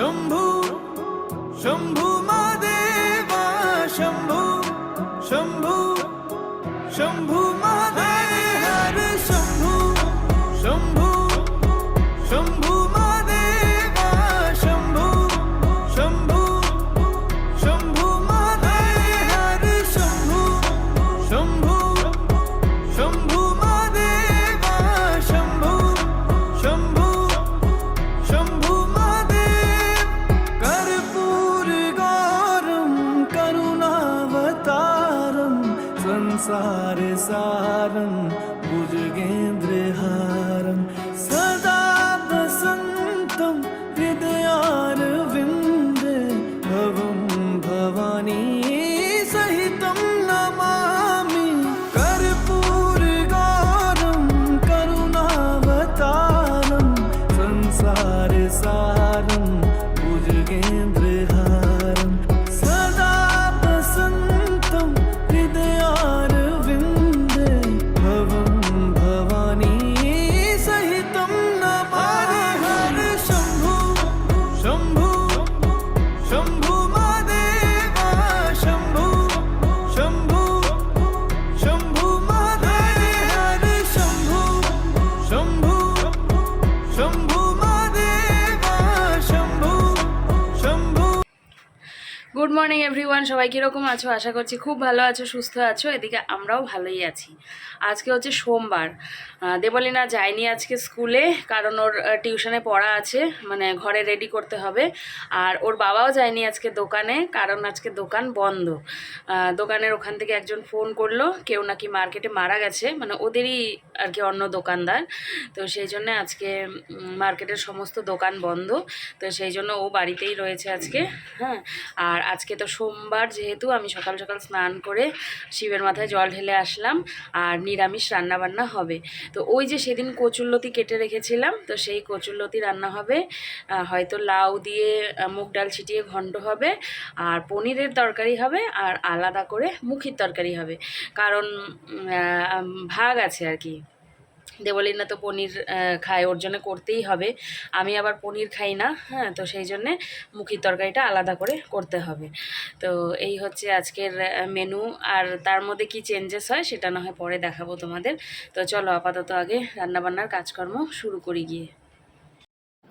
শম্ভু শম্ভু মাদেবা শম্ভু শম্ভু শম্ভু মাদে হরে শম্ভু শম্ভু শম্ভু দেয়া good morning everyone সবাই কীরকম আছো? আশা করছি খুব ভালো আছো, সুস্থ আছো। এদিকে আমরাও ভালোই আছি। আজকে হচ্ছে সোমবার। দেবলীনা যায়নি আজকে স্কুলে, কারণ ওর টিউশনে পড়া আছে মানে ঘরে রেডি করতে হবে। আর ওর বাবাও যায়নি আজকে দোকানে, কারণ আজকে দোকান বন্ধ। দোকানের ওখান থেকে একজন ফোন করল, কেউ নাকি মার্কেটে মারা গেছে মানে ওদেরই আর কি অন্য দোকানদার। তো সেই জন্য আজকে মার্কেটের সমস্ত দোকান বন্ধ। তো সেই জন্য ও বাড়িতেই রয়েছে আজকে হ্যাঁ। আর আজকে তো সোমবার যেহেতু, আমি সকাল সকাল স্নান করে শিবের মাথায় জল ঢেলে আসলাম আর নিরামিষ রান্না বান্না হবে। তো ওই যে সেদিন কচুরলতি কেটে রেখেছিলাম, তো সেই কচুরলতি রান্না হবে। হয়তো লাউ দিয়ে মুগ ডাল ছিটিয়ে ঘন্ট হবে আর পনিরের তরকারি হবে আর আলাদা করে মুখির তরকারি হবে। কারণ ভাগ আছে আর কি। দেবলীনা তো পনির খায়, ওর জন্য করতেই হবে। আমি আবার পনির খাই না হ্যাঁ তো সেই জন্যে মুখির তরকারিটা আলাদা করে করতে হবে। তো এই হচ্ছে আজকের মেনু আর তার মধ্যে কি চেঞ্জেস হয় সেটা না হয় পরে দেখাবো তোমাদের। তো চলো আপাতত আগে রান্নাবান্নার কাজকর্ম শুরু করি গিয়ে।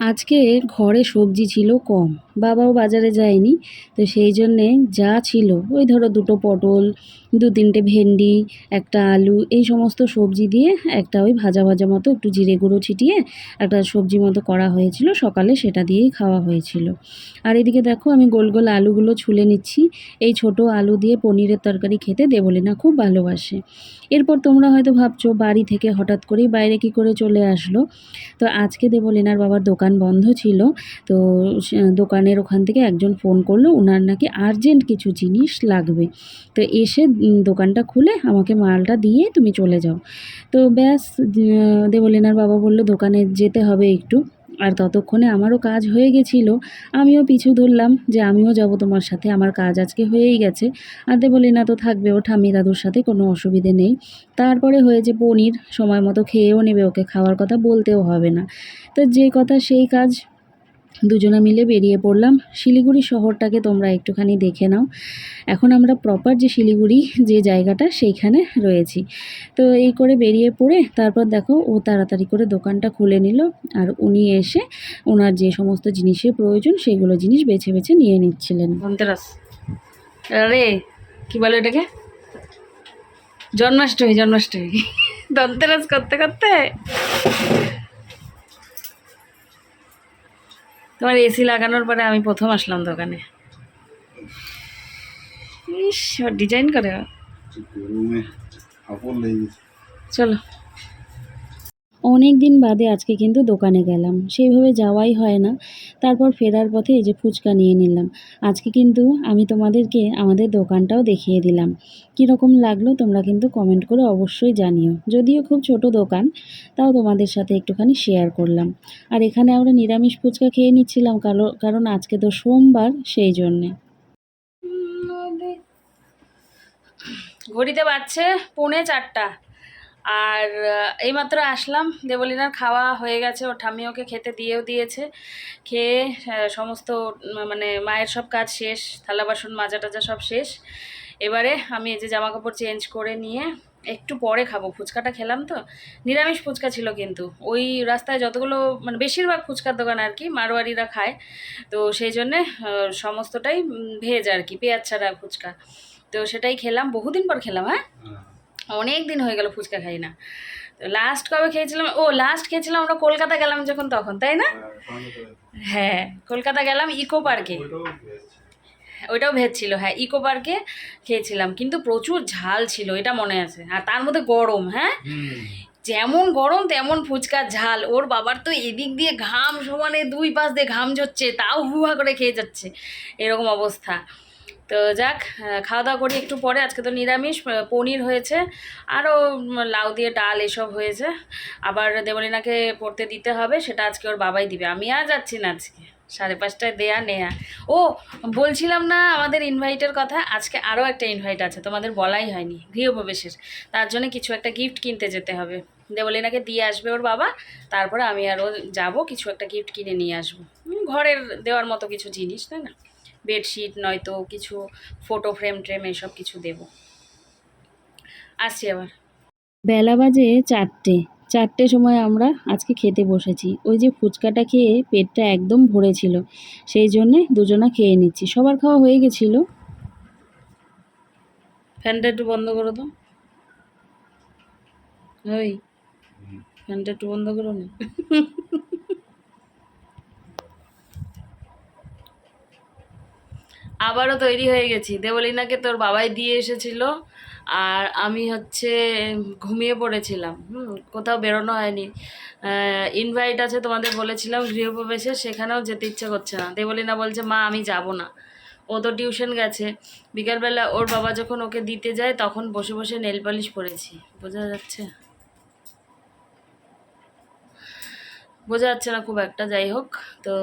আজকে ঘরে সবজি ছিল কম। বাবাও বাজারে যায়নি। তো সেই জন্যে যা ছিল, ওই ধরো দুটো পটল, দু তিনটে ভেন্ডি, একটা আলু, এই সমস্ত সবজি দিয়ে একটা ওই ভাজা ভাজা মতো একটু জিরে গুঁড়ো ছিটিয়ে একটা সবজি মতো করা হয়েছিল। সকালে সেটা দিয়েই খাওয়া হয়েছিল। আর এদিকে দেখো আমি গোল গোল আলুগুলো ছুলে নিচ্ছি। এই ছোট আলু দিয়ে পনিরের তরকারি খেতে দেবলিনা খুব ভালোবাসে। এরপর তোমরা হয়তো ভাবছ, বাড়ি থেকে হঠাৎ করেই বাইরে কি করে চলে আসলো? তো আজকে দেবলিনার বাবার দোকান বন্ধ ছিল। তো সে- দোকানের ওখান থেকে একজন ফোন করল ওনার নাকি আর্জেন্ট কিছু জিনিস লাগবে। তো এসে দোকানটা খুলে আমাকে মালটা দিয়ে তুমি চলে যাও। তো ব্যাস দেবলিনার বাবা বলল, দোকানে যেতে হবে একটু। আর ততক্ষণে আমারও কাজ হয়ে গেছিল। আমিও পিছু ধরলাম যে আমিও যাব তোমার সাথে, আমার কাজ আজকে হয়েই গেছে। আর দেবলিনা তো থাকবে ও ঠাম্মি দাদুর সাথে কোনো অসুবিধে নেই। তারপরে হয়েছে পনির, সময় মতো খেয়েও নেবে, ওকে খাওয়ার কথা বলতেও হবে না। তো যে কথা সেই কাজ দুজনে মিলে বেরিয়ে পড়লাম। শিলিগুড়ি শহরটাকে তোমরা একটুখানি দেখে নাও। এখন আমরা প্রপার যে শিলিগুড়ি যে জায়গাটা সেইখানে রয়েছি। তো এই করে বেরিয়ে পড়ে তারপর দেখো ও তাড়াতাড়ি করে দোকানটা খুলে নিল আর উনি এসে ওনার যে সমস্ত জিনিসের প্রয়োজন সেগুলো জিনিস বেছে বেছে নিয়ে নিচ্ছিলেন। ধনতেরাস। আরে, কী বলে এটাকে জন্মাষ্টমী জন্মাষ্টমী। ধনতেরাস করতে করতে? তোমার এসি লাগানোর পরে আমি প্রথম আসলাম দোকানে। ইস ডিজাইন করে। চলো। অনেক দিন বাদে আজকে কিন্তু দোকানে গেলাম। সেইভাবে যাওয়াই হয় না। তারপর ফেরার পথে এই যে ফুচকা নিয়ে নিলাম। আজকে কিন্তু আমি তোমাদেরকে আমাদের দোকানটাও দেখিয়ে দিলাম। কীরকম লাগল তোমরা কিন্তু কমেন্ট করে অবশ্যই জানিও। যদিও খুব ছোট দোকান, তাও তোমাদের সাথে একটুখানি শেয়ার করলাম। আর এখানে আমরা নিরামিষ ফুচকা খেয়ে নিচ্ছিলাম কারণ আজকে তো সোমবার, সেই জন্যে। ঘড়িতে বাজছে পৌনে চারটা। আর এইমাত্র আসলাম। দেবলিনার খাওয়া হয়ে গেছে। ওর ঠাম্মি ওকে খেতে দিয়েও দিয়েছে। খেয়ে সমস্ত মানে মায়ের সব কাজ শেষ। থালা বাসন মাজা টাজা সব শেষ। এবারে আমি এই যে জামা কাপড় চেঞ্জ করে নিয়ে একটু পরে খাব। ফুচকাটা খেলাম তো। নিরামিষ ফুচকা ছিল কিন্তু। ওই রাস্তায় যতগুলো মানে বেশিরভাগ ফুচকার দোকান আর কি মারোয়ারিরা খায়। তো সেই জন্যে সমস্তটাই ভেজ আর কি, পেঁয়াজ ছাড়া ফুচকা। তো সেটাই খেলাম। বহুদিন পর খেলাম হ্যাঁ। অনেক দিন হয়ে গেল ফুচকা খাই না। তো লাস্ট কবে খেয়েছিলাম? ও লাস্ট খেয়েছিলাম আমরা কলকাতা গেলাম যখন তখন তাই না? হ্যাঁ কলকাতা গেলাম ইকো পার্কে। ওইটাও ভেজ ছিল। হ্যাঁ ইকো পার্কে খেয়েছিলাম। কিন্তু প্রচুর ঝাল ছিল এটা মনে আছে। আর তার মধ্যে গরম হ্যাঁ? যেমন গরম তেমন ফুচকার ঝাল। ওর বাবার তো এদিক দিয়ে ঘাম সমানে দুই পাশ দিয়ে ঘাম ঝরছে তাও হুহা করে খেয়ে যাচ্ছে। এরকম অবস্থা। তো যাক খাওয়া দাওয়া করি একটু পরে, আজকে তো নিরামিষ পনির হয়েছে, আরও লাউ দিয়ে ডাল এসব হয়েছে, আবার দেবলিনাকে পড়তে দিতে হবে, সেটা আজকে ওর বাবাই দিবে, আমি আর যাচ্ছি না আজকে, সাড়ে পাঁচটায় দেয়া নেয়া। ও, বলছিলাম না আমাদের ইনভাইটের কথা, আজকে আরও একটা ইনভাইট আছে, তোমাদের বলাই হয়নি, গৃহপ্রবেশের, তার জন্য কিছু একটা গিফট কিনতে যেতে হবে, দেবলিনাকে দিয়ে আসবে ওর বাবা, তারপরে আমি আরও যাব, কিছু একটা গিফট কিনে নিয়ে আসব ঘরের দেওয়ার মতো কিছু জিনিস, তাই না? বেডশিট নয়তো কিছু ফটো ফ্রেম ট্রেম এসব কিছু দেব। আসছি আবার। বেলা বাজে চারটে। চারটে সময় আমরা আজকে খেতে বসেছি। ওই যে ফুচকাটা খেয়ে পেটটা একদম ভরেছিল সেই জন্যে দুজনা খেয়ে নিচ্ছি। সবার খাওয়া হয়ে গেছিল। ফ্যানটা একটু বন্ধ করো তো। ওই ফ্যানটা একটু বন্ধ করো না। আবারও তৈরি হয়ে গেছি। দেবলিনাকে তোর বাবাই দিয়ে এসেছিল আর আমি হচ্ছে ঘুমিয়ে পড়েছিলাম। হুম, কোথাও বেরোনো হয়নি। ইনভাইট আছে তোমাদের বলেছিলাম গৃহপ্রবেশে, সেখানেও যেতে ইচ্ছে করছে না। দেবলিনা বলছে, মা, আমি যাব না। ও তো টিউশন গেছে। বিকালবেলা ওর বাবা যখন ওকে দিতে যায়, তখন বসে বসে নেল পালিশ পরেছি। বোঝা যাচ্ছে? বোঝা যাচ্ছে না খুব একটা। যাই হোক, তো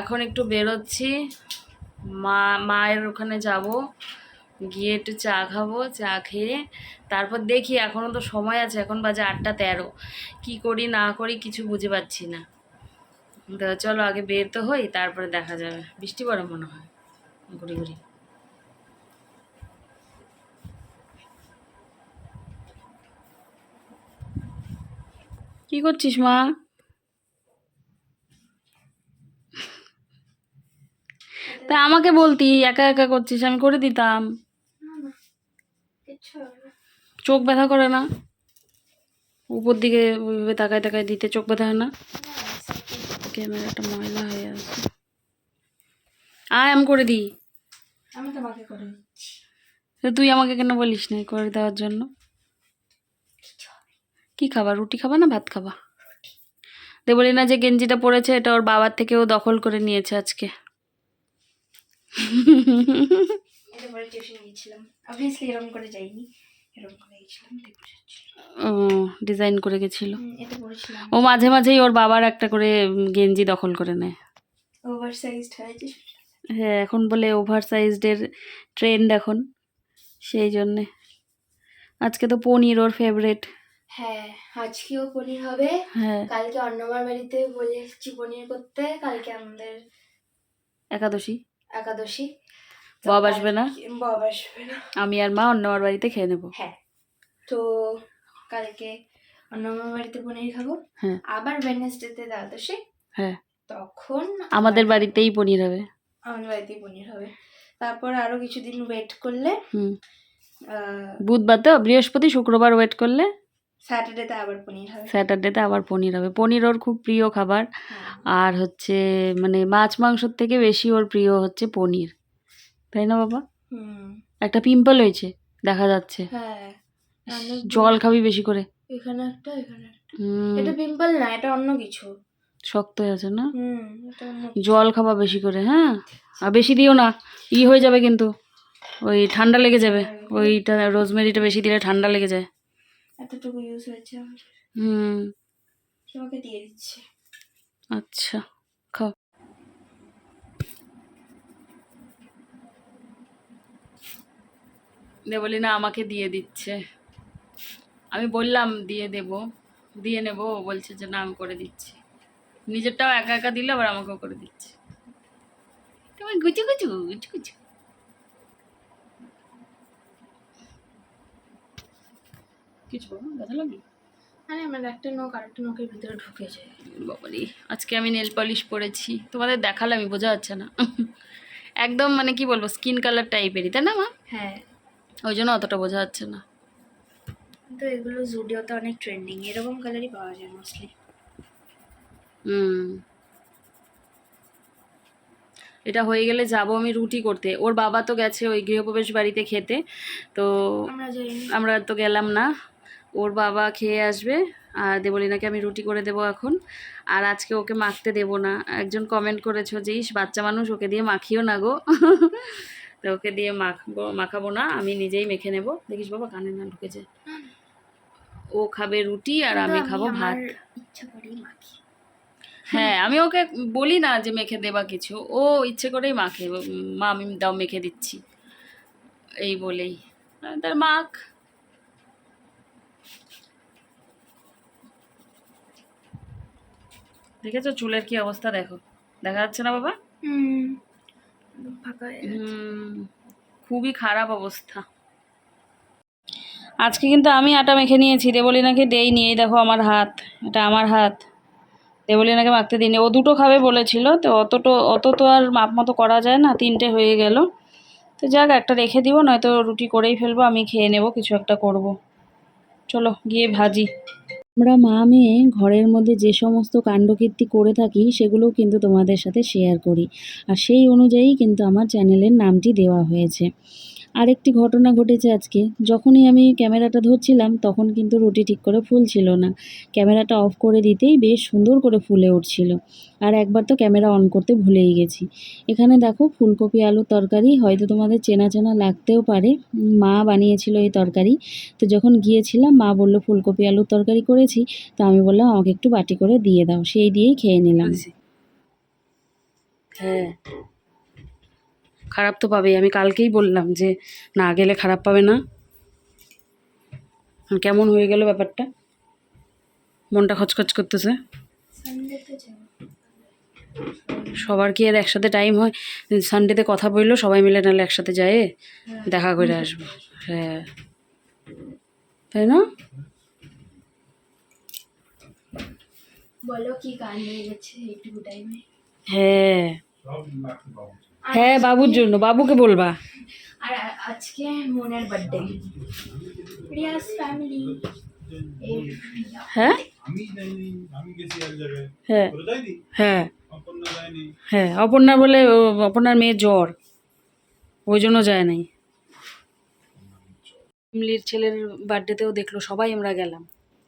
এখন একটু বেরোচ্ছি। মা, মায়ের ওখানে যাব, গিয়ে একটু চা খাব, চা খেয়ে তারপর দেখি এখনও তো সময় আছে, এখন বাজে আটটা তেরো। কী করি, না করি কিছু বুঝে পাচ্ছি না। তো চলো আগে বের তো হই, তারপরে দেখা যাবে। বৃষ্টি পড়ে মনে হয়, ঘুরি ঘুরি। কি করছিস মা? তা আমাকে বলতি একা একা করছিস আমি করে দিতাম। চোখ ব্যথা করে না? উপর দিকে ওইভাবে তাকায় তাকায় দিতে চোখ ব্যথা হয় না? ক্যামেরাটা ময়লা হয়ে আছে। আয় আমি করে দিই। আমি তোমাকে করে তুই আমাকে কেন বলিস না করে দেওয়ার জন্য? কি খাবা রুটি খাবা না ভাত খাবা? দেবলি না যে গেঞ্জিটা পরেছে এটা ওর বাবার থেকেও দখল করে নিয়েছে আজকে। টিউশন গিয়েছিলাম অবভিয়াসলি এরকম করে যাইনি ও ডিজাইন করে গেছিল। ও মাঝে মাঝেই ওর বাবার একটা করে গেঞ্জি দখল করে নেয়। হ্যাঁ এখন বলে ওভার সাইজডের ট্রেন্ড এখন সেই জন্যে। আজকে তো পনির ওর ফেভারেট হ্যাঁ আজকেও পনির হবে। হ্যাঁ। কালকে অন্নমার বাড়িতে বলে এসেছি পনির করতে কালকে আমাদের একাদশী। একাদশী। বব আসবে না? বব আসবে না। আমি আর মা অন্য আমার বাড়িতে খেয়ে নেব। হ্যাঁ। তো কালকে অন্নমার বাড়িতে পনির খাব। হ্যাঁ। আবার ওয়েডনেসডেতে দ্বাদশী। হ্যাঁ। তখন আমাদের বাড়িতেই পনির হবে। আমাদের বাড়িতেই পনির হবে। তারপর আরও কিছুদিন ওয়েট করলে হুম। বুধবার তো বৃহস্পতি শুক্রবার ওয়েট করলে স্যাটারডেতে আবার পনির হবে। স্যাটারডেতে আবার পনির হবে। পনির ওর খুব প্রিয় খাবার। হ্যাঁ। আর হচ্ছে মানে মাছ মাংসর থেকে বেশি ওর প্রিয় হচ্ছে পনির। তাই না বাবা? একটা পিম্পল হয়েছে দেখা যাচ্ছে। হ্যাঁ। জল খাবি বেশি করে। এখানে একটা এখানে এটা পিম্পল না এটা অন্য কিছু। শক্ত হয়ে আছে না? জল খাবা বেশি করে হ্যাঁ? আর বেশি দিও না ই হয়ে যাবে কিন্তু। ওই ঠান্ডা লেগে যাবে। ওইটা রোজমেরিটা বেশি দিলে ঠান্ডা লেগে যায়। এতটুকু ইউজ হয়েছে আমার হুম। তোমাকে দিয়ে দিচ্ছি। আচ্ছা খাও। দেবলি না আমাকে দিয়ে দিচ্ছে। আমি বললাম দিয়ে দেব দিয়ে নেব ও বলছে যে না আমি করে দিচ্ছি। নিজেরটাও একা একা দিলে আবার আমাকেও করে দিচ্ছে। তুমি গুচু গুচু গুচু গুচু কিছু ব্যথা লাগল? আরে আমার একটা নখ আরেকটা নখের ভিতরে ঢুকে যায়। বাবারি আজকে আমি নেল পলিশ পরেছি। তোমাদের দেখালামই বোঝা যাচ্ছে না। একদম মানে কি বলব স্কিন কালার টাইপেরই তাই না মা? হ্যাঁ। ওই জন্য অতটা বোঝা যাচ্ছে না। তো এগুলো জুডিওতে অনেক ট্রেন্ডিং এরকম কালারই পাওয়া যায় মোস্টলি হুম। এটা হয়ে গেলে যাব আমি রুটি করতে। ওর বাবা তো গেছে ওই গৃহপ্রবেশ বাড়িতে খেতে তো আমরা তো গেলাম না। ওর বাবা খেয়ে আসবে আর দেবলিনাকে আমি রুটি করে দেবো এখন। আর আজকে ওকে মাখতে দেবো না। একজন কমেন্ট করেছ যে ইস বাচ্চা মানুষ ওকে দিয়ে মাখিও না গো। তো ওকে দিয়ে মাখবো মাখাবো না আমি নিজেই মেখে নেব। দেখিস বাবা কানে না ঢুকেছে। ও খাবে রুটি আর আমি খাব ভাত। হ্যাঁ আমি ওকে বলি না যে মেখে দেবা কিছু। ও ইচ্ছে করেই মাখে। মা আমি দাও মেখে দিচ্ছি। এই বলেই। তার মাখ দেখেছ চুলের কি অবস্থা? দেখো। দেখা যাচ্ছে না বাবা? খুবই খারাপ অবস্থা। আজকে কিন্তু আমি আটা মেখে নিয়েছি দেবলিনাকে দেই এই দেখো আমার হাত এটা আমার হাত। দেবলিনাকে মাখতে দিইনি। ও দুটো খাবে বলেছিল তো অতটো অত তো আর মাপ মতো করা যায় না তিনটে হয়ে গেল। তো যাক একটা রেখে দিব নয়তো রুটি করেই ফেলব আমি খেয়ে নেব কিছু একটা করব। চলো গিয়ে ভাজি। আমরা মা মেয়ে ঘরের মধ্যে যে সমস্ত কাণ্ডকীর্তি করে থাকি, সেগুলোও কিন্তু তোমাদের সাথে শেয়ার করি। আর সেই অনুযায়ী কিন্তু আমার চ্যানেলের নামটি দেওয়া হয়েছে। আরেকটি ঘটনা ঘটেছে আজকে। যখনই আমি ক্যামেরাটা ধরছিলাম, তখন কিন্তু রুটি ঠিক করে ফুলছিল না। ক্যামেরাটা অফ করে দিতেই বেশ সুন্দর করে ফুলে উঠছিল। আর একবার তো ক্যামেরা অন করতে ভুলেই গেছি। এখানে দেখো, ফুলকপি, আলুর তরকারি, হয়তো তোমাদের চেনা চেনা লাগতেও পারে। মা বানিয়েছিল এই তরকারি। তো যখন গিয়েছিলাম, মা বলল, ফুলকপি, আলুর তরকারি করেছি। তো আমি বললাম, আমাকে একটু বাটি করে দিয়ে দাও। সেই দিয়েই খেয়ে নিলাম। হ্যাঁ। খারাপ তো পাবেই। আমি কালকেই বললাম যে না গেলে খারাপ পাবে না। কেমন হয়ে গেল ব্যাপারটা? মনটা খচখচ করতেছে। সবার কি আর একসাথে টাইম হয়? সানডেতে কথা বলল সবাই মিলে নাহলে একসাথে যায়? দেখা করে আসব। হ্যাঁ। তাই না? বলো কি গান হয়ে গেছে টাইমে হ্যাঁ। হ্যাঁ বাবুর জন্য। বাবুকে বলবা। আর আজকে মনের বার্থডে রিয়াস ফ্যামিলি হ্যাঁ? জায়গায়। হ্যাঁ। হ্যাঁ। অপর্ণা হ্যাঁ অপর্ণা বলে ও, অপর্ণার মেয়ে জ্বর। ওই জন্য যায় নাই। ইমলির ছেলের বার্থডেতেও দেখল সবাই আমরা গেলাম।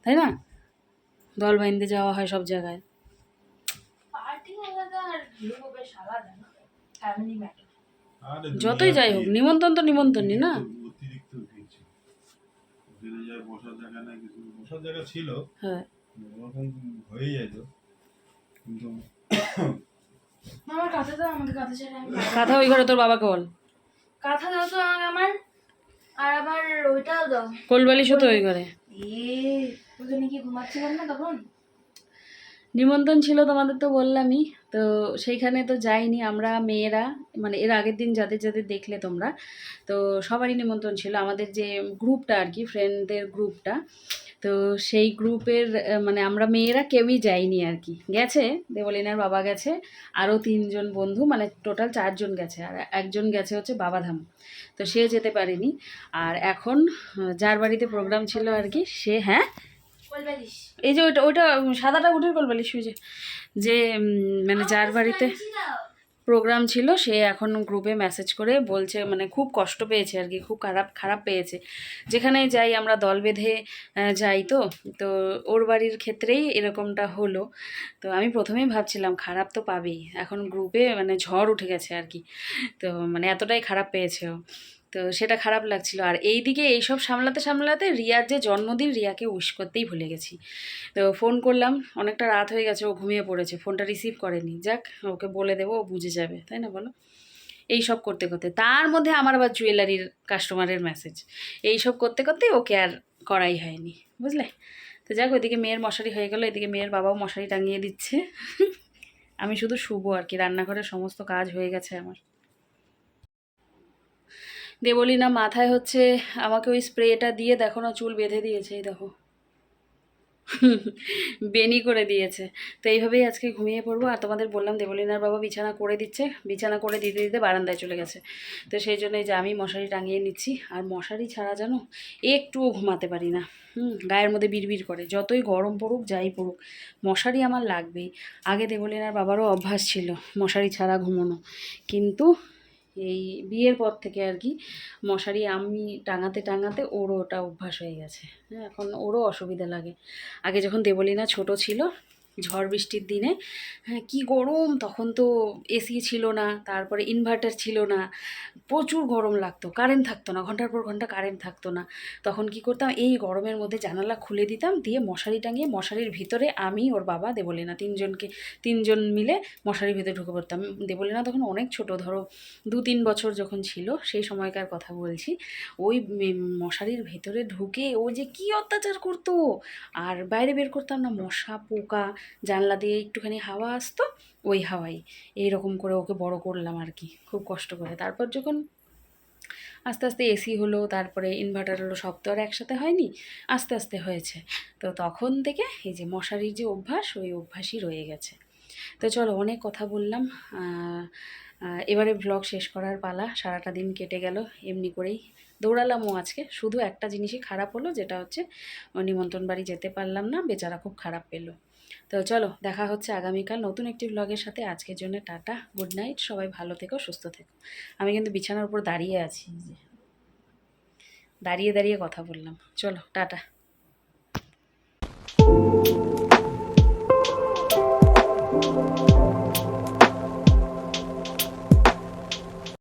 তাই না? দল বাইন্দে যাওয়া হয় সব জায়গায়। পার্টি আলাদা আর আলাদা যতই যাই হোক নিমন্ত্রণ তো নিমন্ত্রণই না? অতিরিক্ত ভিড় ছিল। ওখানে যায় বসার জায়গা না কিছু বসার জায়গা ছিল। হ্যাঁ। ওরকম হয়ে যেত কিন্তু আমার কাঁথা দাও আমাকে কাঁথা ছাড়া ওই ঘরে তোর বাবাকে বল। কাঁথা দাও তো আমাকে আমার আর আবার ওইটাও দাও। কোলবালিশও তো ওই ঘরে। এ ওখানে কি ঘুমাচ্ছিলাম না তখন? নিমন্ত্রণ ছিল তোমাদের তো বললামই। তো সেইখানে তো যাইনি আমরা মেয়েরা মানে এর আগের দিন যাদের যাদের দেখলে তোমরা, তো সবারই নিমন্ত্রণ ছিল। আমাদের যে গ্রুপটা আর কি ফ্রেন্ডদের গ্রুপটা, তো সেই গ্রুপের মানে আমরা মেয়েরা কেউই যাইনি আর কি। গেছে, দেবলিনার বাবা গেছে, আরও তিনজন বন্ধু মানে টোটাল চারজন গেছে, আর একজন গেছে হচ্ছে বাবাধাম। তো সে যেতে পারেনি। আর এখন যার বাড়িতে প্রোগ্রাম ছিল আর কি, সে হ্যাঁ? এই যে ওইটা ওইটা সাদাটা উঠে করবালি সুইজে যে মানে যার বাড়িতে প্রোগ্রাম ছিল সে এখন গ্রুপে মেসেজ করে বলছে মানে খুব কষ্ট পেয়েছে আর কি খুব খারাপ খারাপ পেয়েছে। যেখানেই যাই আমরা দল বেঁধে যাই তো তো ওর বাড়ির ক্ষেত্রেই এরকমটা হলো। তো আমি প্রথমেই ভাবছিলাম খারাপ তো পাবেই। এখন গ্রুপে মানে ঝড় উঠে গেছে আর কি। তো মানে এতটাই খারাপ পেয়েছে ও। তো সেটা খারাপ লাগছিল। আর এই দিকে এইসব সামলাতে সামলাতে রিয়ার যে জন্মদিন, রিয়াকে উইশ করতেই ভুলে গেছি। তো ফোন করলাম, অনেকটা রাত হয়ে গেছে, ও ঘুমিয়ে পড়েছে। ফোনটা রিসিভ করেনি। যাক, ওকে বলে দেবো, ও বুঝে যাবে, তাই না বলো? এই সব করতে করতে। তার মধ্যে আমার আবার জুয়েলারির কাস্টমারের মেসেজ এই সব করতে করতে ওকে আর করাই হয়নি, বুঝলে? তো যাক, ওইদিকে মেয়ের মশারি হয়ে গেল, এদিকে মেয়ের বাবাও মশারি টাঙিয়ে দিচ্ছে। আমি শুধু শুভ আর কি, রান্নাঘরের সমস্ত কাজ হয়ে গেছে আমার। দেবলিনা মাথায় হচ্ছে আমাকে ওই স্প্রেটা দিয়ে দেখো না, চুল বেঁধে দিয়েছে, এই দেখো। বেনি করে দিয়েছে। তো এইভাবেই আজকে ঘুমিয়ে পড়ব। আর তোমাদের বললাম, দেবলিনার বাবা বিছানা করে দিচ্ছে। বিছানা করে দিতে দিতে বারান্দায় চলে গেছে। তো সেই জন্য যে আমি মশারি টাঙিয়ে নিচ্ছি। আর মশারি ছাড়া জানো, একটুও ঘুমাতে পারি না। হুম, গায়ের মধ্যে বিড়বিড় করে। যতই গরম পড়ুক, যাই পড়ুক, মশারি আমার লাগবেই। আগে দেবলিনার বাবারও অভ্যাস ছিল, মশারি ছাড়া ঘুমোনো। কিন্তু এই বিয়ের পর থেকে আর কি মশারি আমি টাঙাতে টাঙাতে ওরও ওটা অভ্যাস হয়ে গেছে। হ্যাঁ এখন ওরও অসুবিধা লাগে। আগে যখন দেবলিনা ছোট ছিল ঝড় বৃষ্টির দিনে হ্যাঁ কী গরম, তখন তো এসি ছিল না, তারপরে ইনভার্টার ছিল না, প্রচুর গরম লাগতো কারেন্ট থাকতো না, ঘণ্টার পর ঘণ্টা কারেন্ট থাকতো না। তখন কি করতাম, এই গরমের মধ্যে জানালা খুলে দিতাম, দিয়ে মশারি টাঙিয়ে মশারির ভিতরে আমি, ওর বাবা, দেবলিনা তিনজনকে, তিনজন মিলে মশারির ভিতরে ঢুকে পড়তাম। দেবলিনা তখন অনেক ছোট, ধরো দু তিন বছর যখন ছিল, সেই সময়কার কথা বলছি, ওই মশারির ভেতরে ঢুকে ও যে কি অত্যাচার করতো, আর বাইরে বের করতাম না, মশা পোকা জানলা দিয়ে একটুখানি হাওয়া আসতো, ওই হাওয়াই। এইরকম করে ওকে বড় করলাম আর কি, খুব কষ্ট করে। তারপর যখন আস্তে আস্তে এসি হলো, তারপরে ইনভার্টার হলো, সব তো আর একসাথে হয়নি, আস্তে আস্তে হয়েছে। তো তখন থেকে এই যে মশারির যে অভ্যাস, ওই অভ্যাসই রয়ে গেছে। তো চলো, অনেক কথা বললাম। এবারে ব্লগ শেষ করার পালা, সারাটা দিন কেটে গেল, এমনি করেই দৌড়ালামও আজকে। শুধু একটা জিনিসই খারাপ হলো, যেটা হচ্ছে, নিমন্ত্রণ বাড়ি যেতে পারলাম না, বেচারা খুব খারাপ পেল। তো চলো, দেখা হচ্ছে আগামীকাল নতুন একটি ব্লগের সাথে। আজকের জন্য টাটা গুড নাইট সবাই ভালো থেকো, সুস্থ থেকো। আমি কিন্তু বিছানার উপর দাঁড়িয়ে আছি দাঁড়িয়ে দাঁড়িয়ে কথা বললাম। চলো, টাটা।